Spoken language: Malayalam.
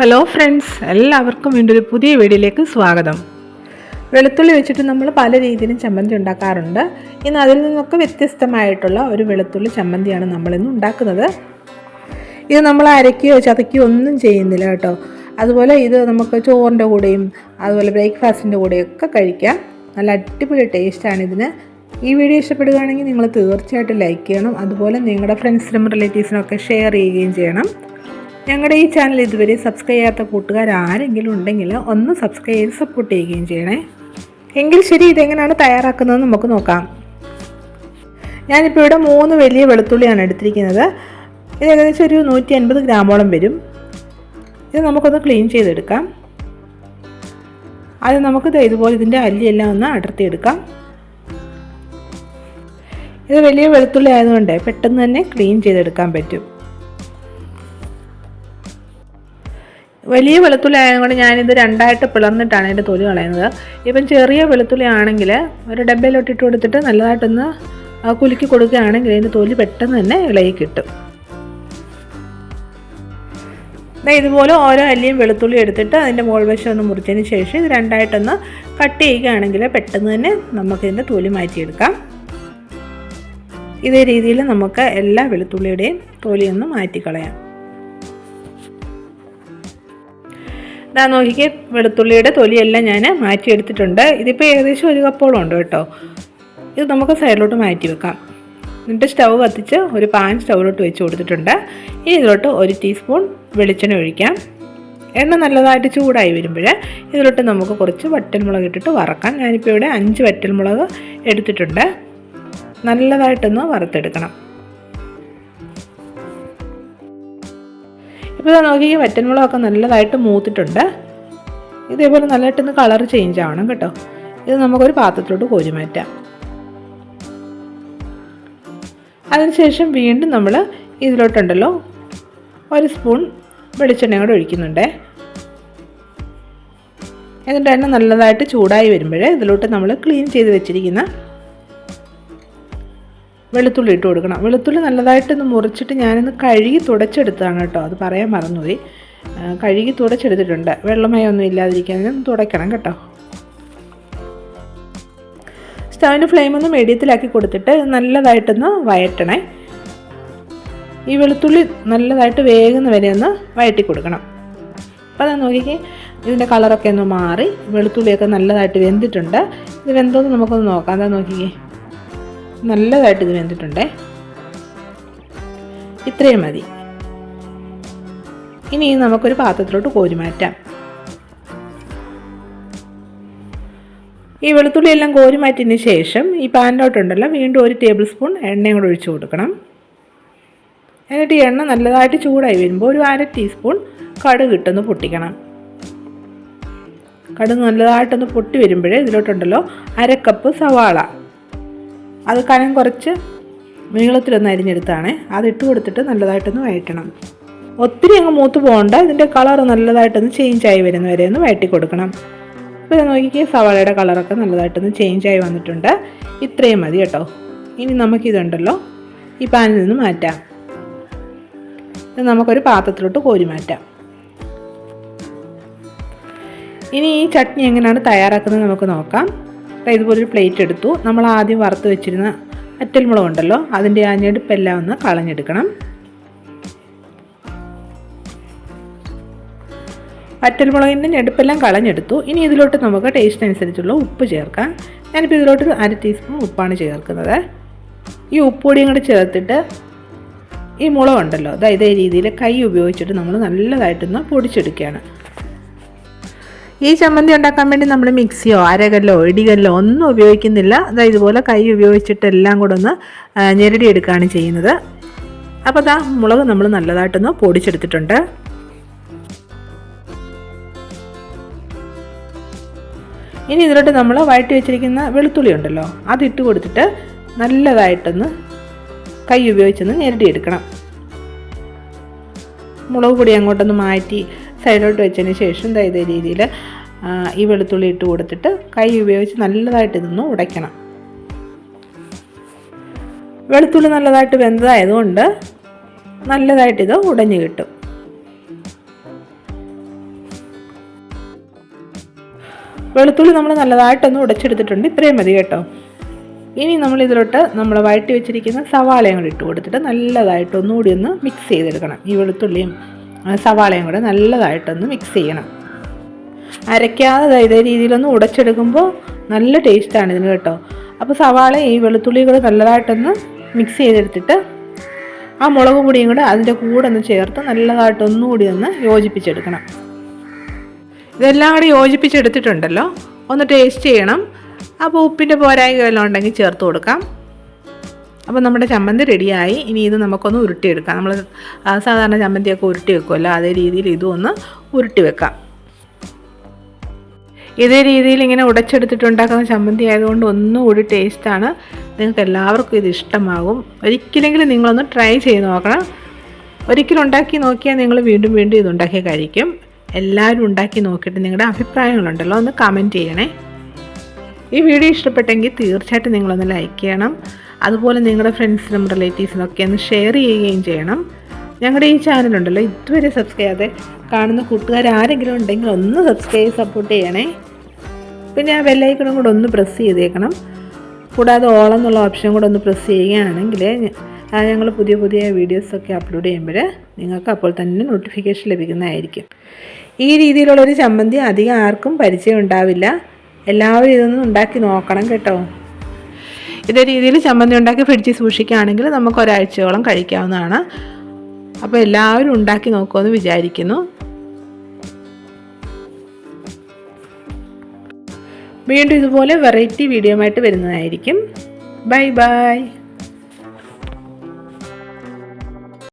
ഹലോ ഫ്രണ്ട്സ് എല്ലാവർക്കും വീണ്ടും ഒരു പുതിയ വീഡിയോയിലേക്ക് സ്വാഗതം. വെളുത്തുള്ളി വെച്ചിട്ട് നമ്മൾ പല രീതിയിലും ചമ്മന്തി ഉണ്ടാക്കാറുണ്ട്. ഇന്ന് അതിൽ നിന്നൊക്കെ വ്യത്യസ്തമായിട്ടുള്ള ഒരു വെളുത്തുള്ളി ചമ്മന്തിയാണ് നമ്മളിന്ന് ഉണ്ടാക്കുന്നത്. ഇത് നമ്മൾ അരക്കുകയോ ചതക്കുകയോ ഒന്നും ചെയ്യുന്നില്ല കേട്ടോ. അതുപോലെ ഇത് നമുക്ക് ചോറിന്റെ കൂടെയും അതുപോലെ ബ്രേക്ക്ഫാസ്റ്റിന്റെ കൂടെയൊക്കെ കഴിക്കാം. നല്ല അടിപൊളി ടേസ്റ്റാണ് ഇതിന്. ഈ വീഡിയോ ഇഷ്ടപ്പെടുകയാണെങ്കിൽ നിങ്ങൾ തീർച്ചയായിട്ടും ലൈക്ക് ചെയ്യണം. അതുപോലെ നിങ്ങളുടെ ഫ്രണ്ട്സിനും റിലേറ്റീവ്സിനും ഒക്കെ ഷെയർ ചെയ്യുകയും ചെയ്യണം. ഞങ്ങളുടെ ഈ ചാനൽ ഇതുവരെ സബ്സ്ക്രൈബ് ചെയ്യാത്ത കൂട്ടുകാർ ആരെങ്കിലും ഉണ്ടെങ്കിൽ ഒന്ന് സബ്സ്ക്രൈബ് ചെയ്ത് സപ്പോർട്ട് ചെയ്യുകയും ചെയ്യണേ. എങ്കിൽ ശരി ഇതെങ്ങനെയാണ് തയ്യാറാക്കുന്നതെന്ന് നമുക്ക് നോക്കാം. ഞാനിപ്പോൾ ഇവിടെ മൂന്ന് വലിയ വെളുത്തുള്ളിയാണ് എടുത്തിരിക്കുന്നത്. ഇത് ഏകദേശം ഒരു നൂറ്റി അൻപത് ഗ്രാമോളം വരും. ഇത് നമുക്കൊന്ന് ക്ലീൻ ചെയ്തെടുക്കാം. അത് നമുക്ക് ഇതുപോലെ ഇതിന്റെ അല്ലിയെല്ലാം ഒന്ന് അടർത്തിയെടുക്കാം. ഇത് വലിയ വെളുത്തുള്ളി ആയതുകൊണ്ട് പെട്ടെന്ന് തന്നെ ക്ലീൻ ചെയ്തെടുക്കാൻ പറ്റും. വലിയ വെളുത്തുള്ളി ആയതുകൊണ്ട് ഞാനിത് രണ്ടായിട്ട് പിളർന്നിട്ടാണ് അതിന്റെ തൊലി കളയുന്നത്. ഇപ്പം ചെറിയ വെളുത്തുള്ളി ആണെങ്കിൽ ഒരു ഡബ്ബയിലോട്ട് ഇട്ട് കൊടുത്തിട്ട് നല്ലതായിട്ടൊന്ന് കുലുക്കി കൊടുക്കുകയാണെങ്കിൽ അതിന്റെ തൊലി പെട്ടെന്ന് തന്നെ ഇളകി കിട്ടും. ഇതുപോലെ ഓരോ അല്ലിയും വെളുത്തുള്ളി എടുത്തിട്ട് അതിന്റെ മുകൾ വശം ഒന്ന് മുറിച്ചതിന് ശേഷം ഇത് രണ്ടായിട്ടൊന്ന് കട്ട് ചെയ്യുകയാണെങ്കിൽ പെട്ടെന്ന് തന്നെ നമുക്കിതിന്റെ തൊലി മാറ്റിയെടുക്കാം. ഇതേ രീതിയിൽ നമുക്ക് എല്ലാ വെളുത്തുള്ളിയുടെയും തൊലിയൊന്ന് മാറ്റിക്കളയാം. ഇതാ നോക്കിക്ക് വെളുത്തുള്ളിയുടെ തൊലിയെല്ലാം ഞാൻ മാറ്റിയെടുത്തിട്ടുണ്ട്. ഇതിപ്പോൾ ഏകദേശം ഒരു കപ്പോളം ഉണ്ട് കേട്ടോ. ഇത് നമുക്ക് സൈഡിലോട്ട് മാറ്റി വെക്കാം. എന്നിട്ട് സ്റ്റൗ കത്തിച്ച് ഒരു പാൻ സ്റ്റൗവിലോട്ട് വെച്ച് കൊടുത്തിട്ടുണ്ട്. ഇനി ഇതിലോട്ട് ഒരു ടീസ്പൂൺ വെളിച്ചെണ്ണ ഒഴിക്കാം. എണ്ണ നല്ലതായിട്ട് ചൂടായി വരുമ്പോൾ ഇതിലോട്ട് നമുക്ക് കുറച്ച് വറ്റൽമുളക് ഇട്ടിട്ട് വറക്കാം. ഞാനിപ്പോൾ ഇവിടെ അഞ്ച് വറ്റൽമുളക് എടുത്തിട്ടുണ്ട്. നല്ലതായിട്ടൊന്ന് വറുത്തെടുക്കണം. ഇപ്പോൾ നോക്കി വറ്റൻമുളകൊക്കെ നല്ലതായിട്ട് മൂത്തിട്ടുണ്ട്. ഇതേപോലെ നല്ലതായിട്ടൊന്ന് കളർ ചേഞ്ച് ആവണം കേട്ടോ. ഇത് നമുക്കൊരു പാത്രത്തിലോട്ട് കോരി മാറ്റാം. അതിനുശേഷം വീണ്ടും നമ്മൾ ഇതിലോട്ടുണ്ടല്ലോ ഒരു സ്പൂൺ വെളിച്ചെണ്ണ കൂടെ ഒഴിക്കുന്നുണ്ട്. എന്നിട്ട് എണ്ണ നല്ലതായിട്ട് ചൂടായി വരുമ്പോൾ ഇതിലോട്ട് നമ്മൾ ക്ലീൻ ചെയ്ത് വെച്ചിരിക്കുന്ന വെളുത്തുള്ളി ഇട്ട് കൊടുക്കണം. വെളുത്തുള്ളി നല്ലതായിട്ടൊന്ന് മുറിച്ചിട്ട് ഞാനൊന്ന് കഴുകി തുടച്ചെടുത്തതാണ് കേട്ടോ. അത് പറയാൻ മറന്നുപോയി. കഴുകി തുടച്ചെടുത്തിട്ടുണ്ട്. വെള്ളമയൊന്നും ഇല്ലാതിരിക്കാൻ തുടയ്ക്കണം കേട്ടോ. സ്റ്റവിന്റെ ഫ്ലെയിം ഒന്ന് മീഡിയത്തിലാക്കി കൊടുത്തിട്ട് നല്ലതായിട്ടൊന്ന് വയറ്റണേ. ഈ വെളുത്തുള്ളി നല്ലതായിട്ട് വേഗം വരെ ഒന്ന് വയറ്റി കൊടുക്കണം. അപ്പോൾ അത് നോക്കിക്കേ. ഇതിന്റെ കളറൊക്കെ ഒന്ന് മാറി. വെളുത്തുള്ളിയൊക്കെ നല്ലതായിട്ട് വെന്തിട്ടുണ്ട്. ഇത് വെന്തോന്ന് നമുക്കൊന്ന് നോക്കാം. അതാ നോക്കിക്കേ. നല്ലതായിട്ട് ഇത് വെന്തിട്ടുണ്ടേ ഇത്രയും മതി. ഇനി നമുക്കൊരു പാത്രത്തിലോട്ട് കോരി മാറ്റാം. ഈ വെളുത്തുള്ളി എല്ലാം കോരി മാറ്റിയതിന് ശേഷം ഈ പാനിലോട്ടുണ്ടല്ലോ വീണ്ടും ഒരു ടേബിൾ സ്പൂൺ എണ്ണയും കൂടെ ഒഴിച്ചു കൊടുക്കണം. എന്നിട്ട് ഈ എണ്ണ നല്ലതായിട്ട് ചൂടായി വരുമ്പോൾ ഒരു അര ടീസ്പൂൺ കടുക് ഇട്ടൊന്ന് പൊട്ടിക്കണം. കടുക് നല്ലതായിട്ടൊന്ന് പൊട്ടി വരുമ്പോഴേ ഇതിലോട്ടുണ്ടല്ലോ അര കപ്പ് സവാള. അത് കനം കുറച്ച് നീളത്തിലൊന്ന് അരിഞ്ഞെടുത്താണ്. അത് ഇട്ട് കൊടുത്തിട്ട് നല്ലതായിട്ടൊന്ന് വഴറ്റണം. ഒത്തിരി അങ്ങ് മൂത്ത് പോകണ്ട. ഇതിന്റെ കളർ നല്ലതായിട്ടൊന്ന് ചേഞ്ച് ആയി വരുന്നവരെ ഒന്ന് വഴറ്റി കൊടുക്കണം. ഇപ്പോൾ ഇത് നോക്കിക്കേ സവാളയുടെ കളറൊക്കെ നല്ലതായിട്ടൊന്ന് ചേഞ്ച് ആയി വന്നിട്ടുണ്ട്. ഇത്രയും മതി കേട്ടോ. ഇനി നമുക്കിതുണ്ടല്ലോ ഈ പാനിൽ നിന്ന് മാറ്റാം. ഇത് നമുക്കൊരു പാത്രത്തിലോട്ട് കോരി മാറ്റാം. ഇനി ഈ ചട്നി എങ്ങനെയാണ് തയ്യാറാക്കുന്നത് നമുക്ക് നോക്കാം. ദാ ഇതുപോലൊരു പ്ലേറ്റ് എടുത്തു. നമ്മൾ ആദ്യം വറുത്ത് വെച്ചിരുന്ന അറ്റൽമുളക് ഉണ്ടല്ലോ അതിന്റെ ആ ഞെടുപ്പെല്ലാം ഒന്ന് കളഞ്ഞെടുക്കണം. അറ്റൽമുളകിന്റെ ഞെടുപ്പെല്ലാം കളഞ്ഞെടുത്തു. ഇനി ഇതിലോട്ട് നമുക്ക് ടേസ്റ്റ് അനുസരിച്ചുള്ള ഉപ്പ് ചേർക്കാം. ഞാനിപ്പോൾ ഇതിലോട്ട് അര ടീസ്പൂൺ ഉപ്പാണ് ചേർക്കുന്നത്. ഈ ഉപ്പൊടിയും കൂടെ ചേർത്തിട്ട് ഈ മുളകുണ്ടല്ലോ അതായത് രീതിയിൽ കൈ ഉപയോഗിച്ചിട്ട് നമ്മൾ നല്ലതായിട്ടൊന്ന് പൊടിച്ചെടുക്കുകയാണ്. ഈ ചമ്മന്തി ഉണ്ടാക്കാൻ വേണ്ടി നമ്മൾ മിക്സിയോ അരകല്ലോ ഇടികല്ലോ ഒന്നും ഉപയോഗിക്കുന്നില്ല. അതായത് ഇതുപോലെ കൈ ഉപയോഗിച്ചിട്ട് എല്ലാം കൂടെ ഒന്ന് ഞെരടിയെടുക്കുകയാണ് ചെയ്യുന്നത്. അപ്പോൾ അതാ മുളക് നമ്മൾ നല്ലതായിട്ടൊന്ന് പൊടിച്ചെടുത്തിട്ടുണ്ട്. ഇനി ഇതിലോട്ട് നമ്മൾ വഴറ്റി വെച്ചിരിക്കുന്ന വെളുത്തുള്ളി ഉണ്ടല്ലോ അതിട്ട് കൊടുത്തിട്ട് നല്ലതായിട്ടൊന്ന് കൈ ഉപയോഗിച്ചൊന്ന് ഞെരടിയെടുക്കണം. മുളക് പൊടി അങ്ങോട്ടൊന്ന് മാറ്റി സൈഡിലോട്ട് വെച്ചതിന് ശേഷം ഇതാ രീതിയിൽ ഈ വെളുത്തുള്ളി ഇട്ട് കൊടുത്തിട്ട് കൈ ഉപയോഗിച്ച് നല്ലതായിട്ട് ഇതൊന്ന് ഉടയ്ക്കണം. വെളുത്തുള്ളി നല്ലതായിട്ട് വെന്തതായതുകൊണ്ട് നല്ലതായിട്ട് ഇത് ഉടഞ്ഞു കിട്ടും. വെളുത്തുള്ളി നമ്മൾ നല്ലതായിട്ടൊന്ന് ഉടച്ചെടുത്തിട്ടുണ്ട്. ഇത്രയും മതി കേട്ടോ. ഇനി നമ്മൾ ഇതിലോട്ട് നമ്മൾ വഴറ്റി വെച്ചിരിക്കുന്ന സവാളയും കൂടി ഇട്ട് കൊടുത്തിട്ട് നല്ലതായിട്ട് ഒന്നുകൂടി ഒന്ന് മിക്സ് ചെയ്തെടുക്കണം. ഈ വെളുത്തുള്ളിയും സവാളയും കൂടെ നല്ലതായിട്ടൊന്ന് മിക്സ് ചെയ്യണം. അരയ്ക്കാതെ ഇതേ രീതിയിലൊന്ന് ഉടച്ചെടുക്കുമ്പോൾ നല്ല ടേസ്റ്റാണ് ഇതിന് കേട്ടോ. അപ്പോൾ സവാള ഈ വെളുത്തുള്ളി കൂടെ നല്ലതായിട്ടൊന്ന് മിക്സ് ചെയ്തെടുത്തിട്ട് ആ മുളക് പൊടിയും കൂടെ അതിന്റെ കൂടെ ഒന്ന് ചേർത്ത് നല്ലതായിട്ട് ഒന്നുകൂടി ഒന്ന് യോജിപ്പിച്ചെടുക്കണം. ഇതെല്ലാം കൂടി യോജിപ്പിച്ചെടുത്തിട്ടുണ്ടല്ലോ? ഒന്ന് ടേസ്റ്റ് ചെയ്യണം. അപ്പോൾ ഉപ്പിന്റെ പോരായ്ക വല്ലതും ഉണ്ടെങ്കിൽ ചേർത്ത് കൊടുക്കാം. അപ്പോൾ നമ്മുടെ ചമ്മന്തി റെഡിയായി. ഇനി ഇത് നമുക്കൊന്ന് ഉരുട്ടിയെടുക്കാം. നമ്മൾ സാധാരണ ചമ്മന്തിയൊക്കെ ഉരുട്ടി വെക്കുമല്ലോ. അതേ രീതിയിൽ ഇതും ഒന്ന് ഉരുട്ടി വെക്കാം. ഇതേ രീതിയിൽ ഇങ്ങനെ ഉടച്ചെടുത്തിട്ടുണ്ടാക്കുന്ന ചമ്മന്തി ആയതുകൊണ്ട് ഒന്നുകൂടി ടേസ്റ്റാണ് നിങ്ങൾക്ക് എല്ലാവർക്കും ഇത് ഇഷ്ടമാകും. ഒരിക്കലെങ്കിലും നിങ്ങളൊന്ന് ട്രൈ ചെയ്ത് നോക്കണം. ഒരിക്കലും ഉണ്ടാക്കി നോക്കിയാൽ നിങ്ങൾ വീണ്ടും വീണ്ടും ഇത് ഉണ്ടാക്കി കഴിക്കും. എല്ലാവരും ഉണ്ടാക്കി നോക്കിയിട്ട് നിങ്ങളുടെ അഭിപ്രായങ്ങളുണ്ടല്ലോ ഒന്ന് കമന്റ് ചെയ്യണേ. ഈ വീഡിയോ ഇഷ്ടപ്പെട്ടെങ്കിൽ തീർച്ചയായിട്ടും നിങ്ങളൊന്ന് ലൈക്ക് ചെയ്യണം. അതുപോലെ നിങ്ങളുടെ ഫ്രണ്ട്സിനും റിലേറ്റീവ്സിനും ഒക്കെ ഒന്ന് ഷെയർ ചെയ്യുകയും ചെയ്യണം. ഞങ്ങളുടെ ഈ ചാനലുണ്ടല്ലോ ഇതുവരെ സബ്സ്ക്രൈബ് ചെയ്യാതെ കാണുന്ന കൂട്ടുകാർ ആരെങ്കിലും ഉണ്ടെങ്കിൽ ഒന്ന് സബ്സ്ക്രൈബ് സപ്പോർട്ട് ചെയ്യണേ. പിന്നെ ആ ബെല്ലൈക്കണും കൂടെ ഒന്ന് പ്രസ് ചെയ്തേക്കണം. കൂടാതെ ഓളം എന്നുള്ള ഓപ്ഷൻ കൂടെ ഒന്ന് പ്രസ് ചെയ്യുകയാണെങ്കിൽ ഞങ്ങൾ പുതിയ പുതിയ വീഡിയോസൊക്കെ അപ്ലോഡ് ചെയ്യുമ്പോൾ നിങ്ങൾക്ക് അപ്പോൾ തന്നെ നോട്ടിഫിക്കേഷൻ ലഭിക്കുന്നതായിരിക്കും. ഈ രീതിയിലുള്ളൊരു ചമ്മന്തി അധികം ആർക്കും പരിചയം ഉണ്ടാവില്ല. എല്ലാവരും ഇതൊന്നും ഉണ്ടാക്കി നോക്കണം കേട്ടോ. ഇതേ രീതിയിൽ ചമ്മന്തി ഉണ്ടാക്കി ഫ്രിഡ്ജിൽ സൂക്ഷിക്കുകയാണെങ്കിൽ നമുക്ക് ഒരാഴ്ചയോളം കഴിക്കാവുന്നതാണ്. അപ്പോൾ എല്ലാവരും ഉണ്ടാക്കി നോക്കുമെന്ന് വിചാരിക്കുന്നു. വീണ്ടും ഇതുപോലെ വെറൈറ്റി വീഡിയോ ആയിട്ട് വരുന്നതായിരിക്കും. Bye bye.